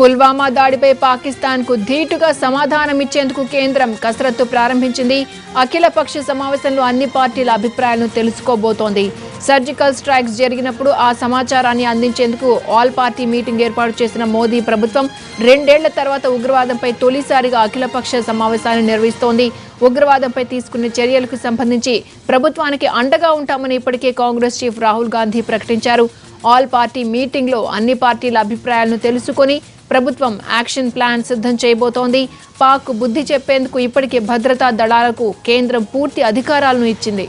పుల్వామా దాడిపై పాకిస్తాన్కు ధీటుగా సమాధానమిచ్చేందుకు కేంద్రం కసరత్తు ప్రారంభించింది. అఖిలపక్ష సమావేశంలో అన్ని పార్టీల అభిప్రాయాలను తెలుసుకోబోతోంది. సర్జికల్ స్ట్రైక్స్ జరిగినప్పుడు ఆ సమాచారాన్ని అందించేందుకు ఆల్ పార్టీ మీటింగ్ ఏర్పాటు చేసిన మోదీ ప్రభుత్వం రెండేళ్ళ తర్వాత ఉగ్రవాదంపై తొలిసారిగా అఖిలపక్ష సమావేశాన్ని నిర్వహిస్తోంది. ఉగ్రవాదంపై తీసుకున్న చర్యలకు సంబంధించి ప్రభుత్వానికి అండగా ఉంటామని ఇప్పటికే కాంగ్రెస్ చీఫ్ రాహుల్ గాంధీ ప్రకటించారు. ఆల్ పార్టీ మీటింగ్లో అన్ని పార్టీల అభిప్రాయాలను తెలుసుకొని ప్రభుత్వం యాక్షన్ ప్లాన్ సిద్ధం చేయబోతోంది. పాక్ బుద్ధి చెప్పేందుకు ఇప్పటికే భద్రతా దళాలకు కేంద్రం పూర్తి అధికారాలను ఇచ్చింది.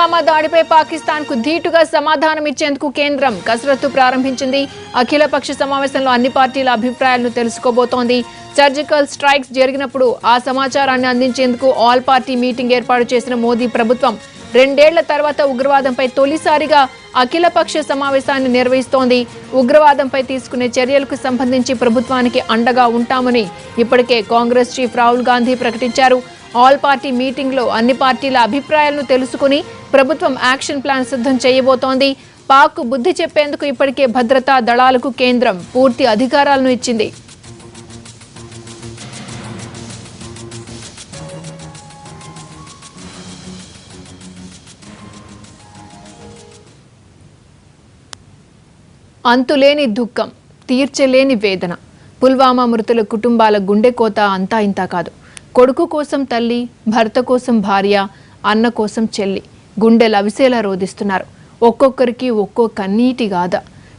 పుల్వామా దాడిపై పాకిస్తాన్కు ధీటుగా సమాధానం ఇచ్చేందుకు కేంద్రం కసరత్తు ప్రారంభించింది. అఖిలపక్ష సమావేశంలో అన్ని పార్టీల అభిప్రాయాలను తెలుసుకోబోతోంది. సర్జికల్ స్ట్రైక్స్ జరిగినప్పుడు ఆ సమాచారాన్ని అందించేందుకు ఆల్ పార్టీ మీటింగ్ ఏర్పాటు చేసిన మోదీ ప్రభుత్వం రెండేళ్ళ తర్వాత ఉగ్రవాదంపై తొలిసారిగా అఖిలపక్ష సమావేశాన్ని నిర్వహిస్తోంది. ఉగ్రవాదంపై తీసుకునే చర్యలకు సంబంధించి ప్రభుత్వానికి అండగా ఉంటామని ఇప్పటికే కాంగ్రెస్ చీఫ్ రాహుల్ గాంధీ ప్రకటించారు. ఆల్ పార్టీ మీటింగ్లో అన్ని పార్టీల అభిప్రాయాలను తెలుసుకుని ప్రభుత్వం యాక్షన్ ప్లాన్ సిద్ధం చేయబోతోంది. పాక్ బుద్ధి చెప్పేందుకు ఇప్పటికే భద్రతా దళాలకు కేంద్రం పూర్తి అధికారాలను ఇచ్చింది. అంతులేని దుఃఖం తీర్చలేని వేదన. పుల్వామా మృతుల కుటుంబాల గుండె కోత అంతా ఇంతా కాదు. కొడుకు కోసం తల్లి భర్త కోసం భార్య అన్న కోసం చెల్లి గుండె లవిసేలా రోధిస్తున్నారు. ఒక్కొక్కరికి ఒక్కో కన్నీటి గాథ.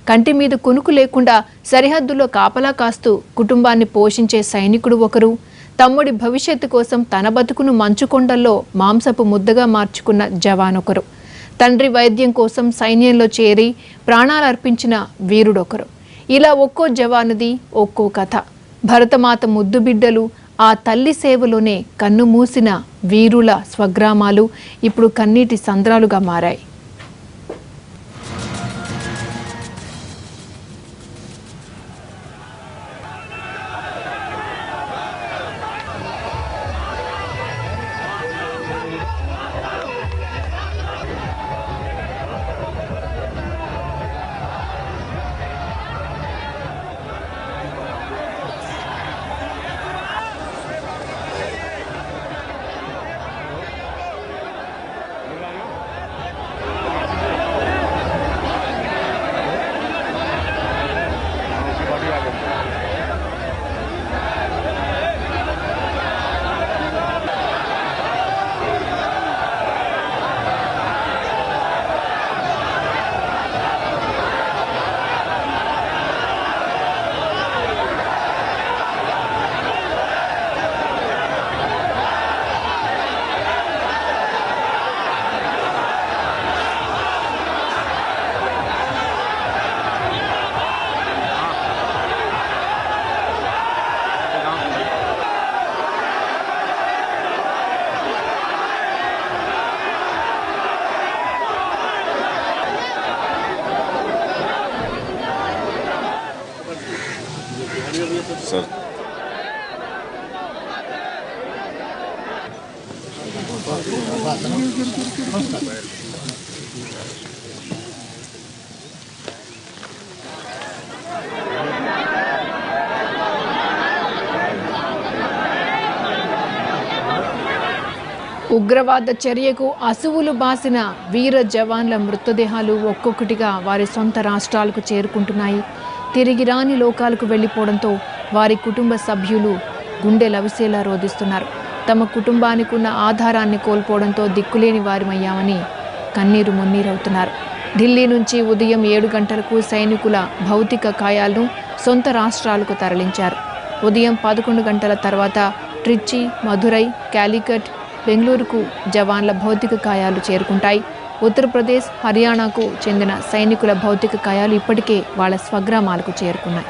కంటి మీద కునుకు లేకుండా సరిహద్దులో కాపలా కాస్తూ కుటుంబాన్ని పోషించే సైనికుడు ఒకరు. తమ్ముడి భవిష్యత్తు కోసం తన బతుకును మంచుకొండల్లో మాంసపు ముద్దగా మార్చుకున్న జవాన్ ఒకరు. తండ్రి వైద్యం కోసం సైన్యంలో చేరి ప్రాణాలు అర్పించిన వీరుడొకరు. ఇలా ఒక్కో జవానుది ఒక్కో కథ. భరతమాత ముద్దు బిడ్డలు ఆ తల్లి సేవలోనే కన్ను మూసిన వీరుల స్వగ్రామాలు ఇప్పుడు కన్నీటి సంద్రాలుగా మారాయి. సార్. ఉగ్రవాద చర్యకు అసువులు బాసిన వీర జవాన్ల మృతదేహాలు ఒక్కొక్కటిగా వారి సొంత రాష్ట్రాలకు చేరుకుంటున్నాయి. తిరిగి రాని లోకాలకు వెళ్ళిపోవడంతో వారి కుటుంబ సభ్యులు గుండె లవిసేలా రోధిస్తున్నారు. తమ కుటుంబానికి ఉన్న ఆధారాన్ని కోల్పోవడంతో దిక్కులేని వారిమయ్యామని కన్నీరు మున్నీరవుతున్నారు. ఢిల్లీ నుంచి ఉదయం ఏడు గంటలకు సైనికుల భౌతిక కాయాలను సొంత రాష్ట్రాలకు తరలించారు. ఉదయం పదకొండు గంటల తర్వాత ట్రిచ్చి మధురై క్యాలికట్ బెంగళూరుకు జవాన్ల భౌతిక కాయాలు చేరుకుంటాయి. ఉత్తరప్రదేశ్ హర్యానాకు చెందిన సైనికుల భౌతిక కాయాలు ఇప్పటికే వాళ్ళ స్వగ్రామాలకు చేరుకున్నాయి.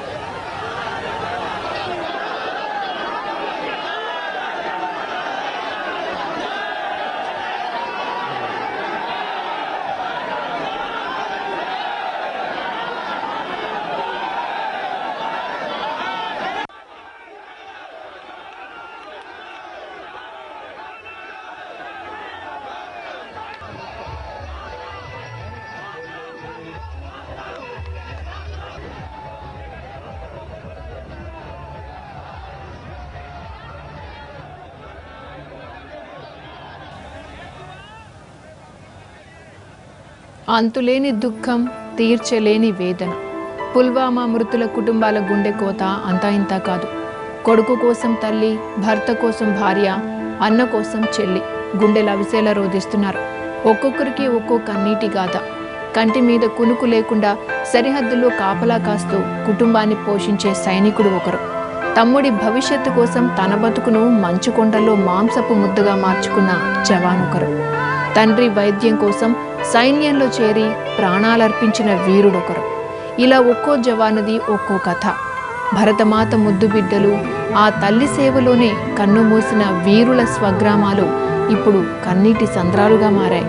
అంతులేని దుఃఖం తీర్చలేని వేదన. పుల్వామా మృతుల కుటుంబాల గుండె కోత అంతా ఇంతా కాదు. కొడుకు కోసం తల్లి భర్త కోసం భార్య అన్న కోసం చెల్లి గుండెలు అవిసేలా రోధిస్తున్నారు. ఒక్కొక్కరికి ఒక్కో కన్నీటి గాథ. కంటి మీద కునుకు లేకుండా సరిహద్దుల్లో కాపలా కాస్తూ కుటుంబాన్ని పోషించే సైనికుడు ఒకరు. తమ్ముడి భవిష్యత్తు కోసం తన బతుకును మంచుకొండలో మాంసపు ముద్దగా మార్చుకున్న జవాన్ ఒకరు తండ్రి వైద్యం కోసం సైన్యంలో చేరి ప్రాణాలర్పించిన వీరుడొకరు. ఇలా ఒక్కో జవానుది ఒక్కో కథ. భరతమాత ముద్దు బిడ్డలు ఆ తల్లి సేవలోనే కన్ను మూసిన వీరుల స్వగ్రామాలు ఇప్పుడు కన్నీటి సంద్రాలుగా మారాయి.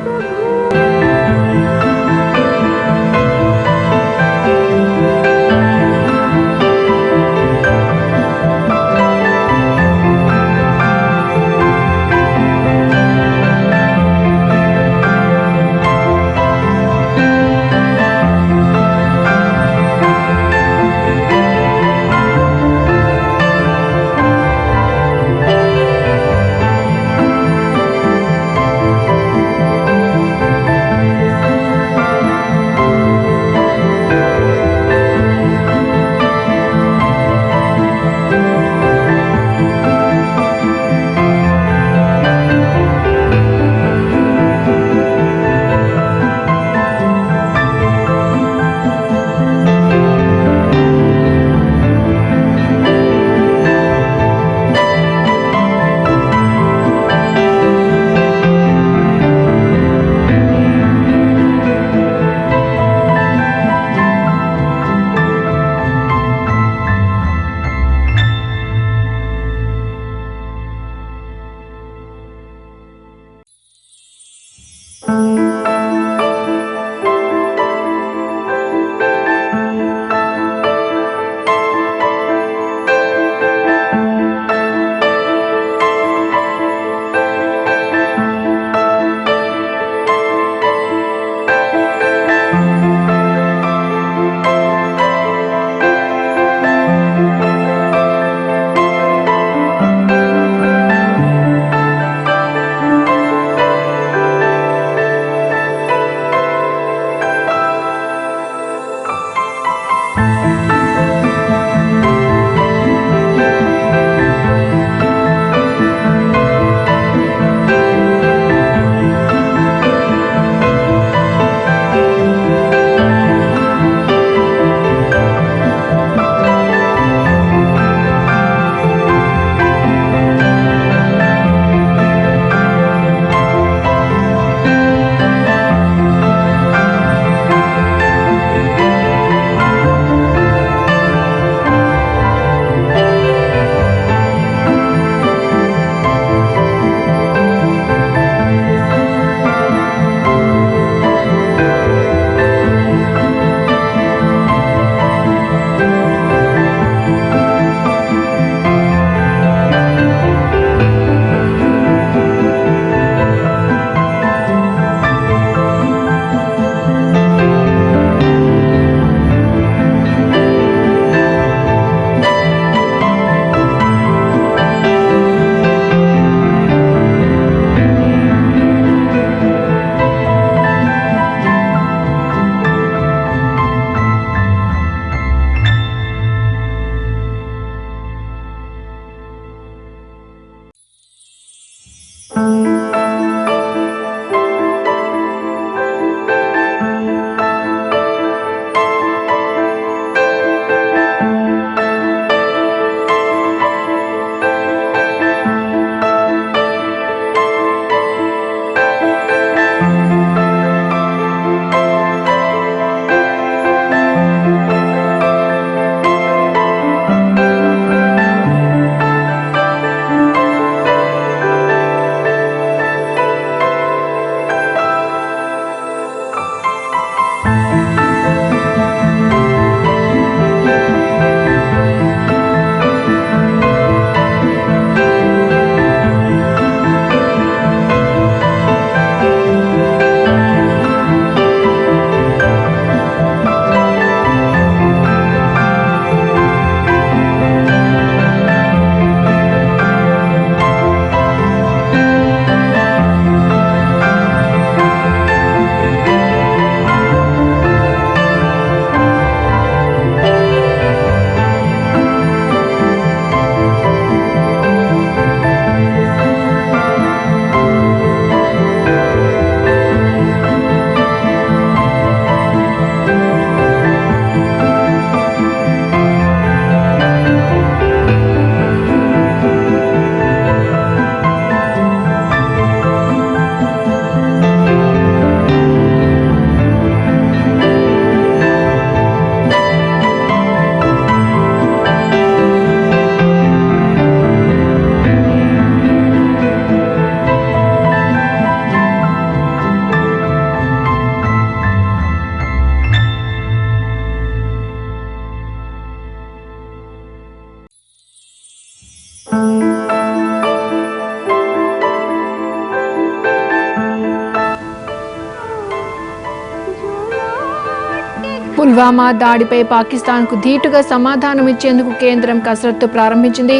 పుల్వామా దాడిపై పాకిస్తాన్కు ధీటుగా సమాధానం ఇచ్చేందుకు కేంద్రం కసరత్తు ప్రారంభించింది.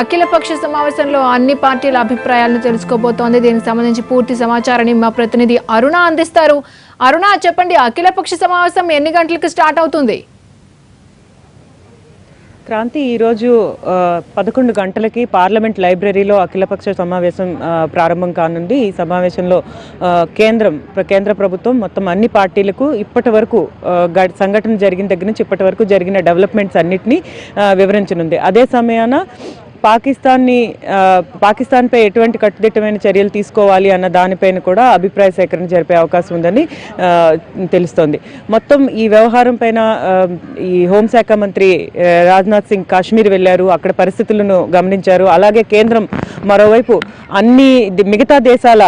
అఖిలపక్ష సమావేశంలో అన్ని పార్టీల అభిప్రాయాలను తెలుసుకోబోతోంది. దీనికి సంబంధించి పూర్తి సమాచారాన్ని మా ప్రతినిధి అరుణ అందిస్తారు. అరుణ చెప్పండి అఖిలపక్ష సమావేశం ఎన్ని గంటలకు స్టార్ట్ అవుతుంది? క్రాంతి ఈరోజు పదకొండు గంటలకి పార్లమెంట్ లైబ్రరీలో అఖిలపక్ష సమావేశం ప్రారంభం కానుంది. ఈ సమావేశంలో కేంద్రం కేంద్ర ప్రభుత్వం మొత్తం అన్ని పార్టీలకు ఇప్పటి వరకు సంఘటన జరిగిన దగ్గర నుంచి ఇప్పటి వరకు జరిగిన డెవలప్మెంట్స్ అన్నింటినీ వివరించనుంది. అదే సమయాన పాకిస్తాన్ని పాకిస్తాన్పై ఎటువంటి కట్టుదిట్టమైన చర్యలు తీసుకోవాలి అన్న దానిపైన కూడా అభిప్రాయ సేకరణ జరిపే అవకాశం ఉందని తెలుస్తోంది. మొత్తం ఈ వ్యవహారం పైన ఈ హోంశాఖ మంత్రి రాజ్నాథ్ సింగ్ కాశ్మీర్ వెళ్ళారు అక్కడ పరిస్థితులను గమనించారు. అలాగే కేంద్రం మరోవైపు అన్ని మిగతా దేశాల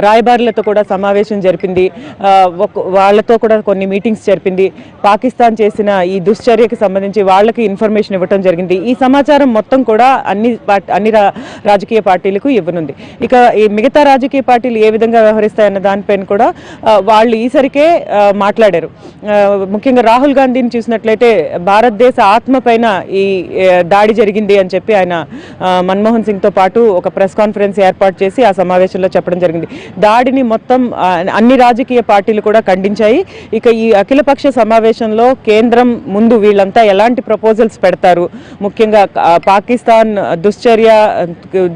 రాయబారులతో కూడా సమావేశం జరిపింది. వాళ్ళతో కూడా కొన్ని మీటింగ్స్ జరిపింది. పాకిస్తాన్ చేసిన ఈ దుశ్చర్యకి సంబంధించి వాళ్ళకి ఇన్ఫర్మేషన్ ఇవ్వటం జరిగింది. ఈ సమాచారం మొత్తం కూడా అన్ని పార్ట్- అన్ని రా- రాజకీయ పార్టీలకు ఇవ్వనుంది. ఇక ఈ మిగతా రాజకీయ పార్టీలు ఏ విధంగా వ్యవహరిస్తాయన్న దానిపైన కూడా వాళ్ళు ఈసరికే మాట్లాడారు. ముఖ్యంగా రాహుల్ గాంధీని చూసినట్లయితే భారతదేశ ఆత్మ పైన ఈ దాడి జరిగింది అని చెప్పి ఆయన మన్మోహన్ సింగ్తో పాటు ఒక ప్రెస్ కాన్ఫరెన్స్ ఏర్పాటు చేసి ఆ సమావేశంలో చెప్పడం జరిగింది. దాడిని మొత్తం అన్ని రాజకీయ పార్టీలు కూడా ఖండించాయి. ఇక ఈ అఖిలపక్ష సమావేశంలో కేంద్రం ముందు వీళ్ళంతా ఎలాంటి ప్రపోజల్స్ పెడతారు? ముఖ్యంగా పాకిస్తాన్ దుశ్చర్య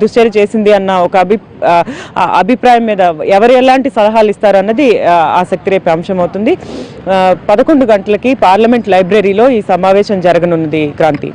దుశ్చర్య చేసింది అన్న ఒక అభి అభిప్రాయం మీద ఎవరు ఎలాంటి సలహాలు ఇస్తారు అన్నది ఆసక్తి రేపే అంశం అవుతుంది పదకొండు గంటలకి పార్లమెంట్ లైబ్రరీలో ఈ సమావేశం జరగనున్నది క్రాంతి.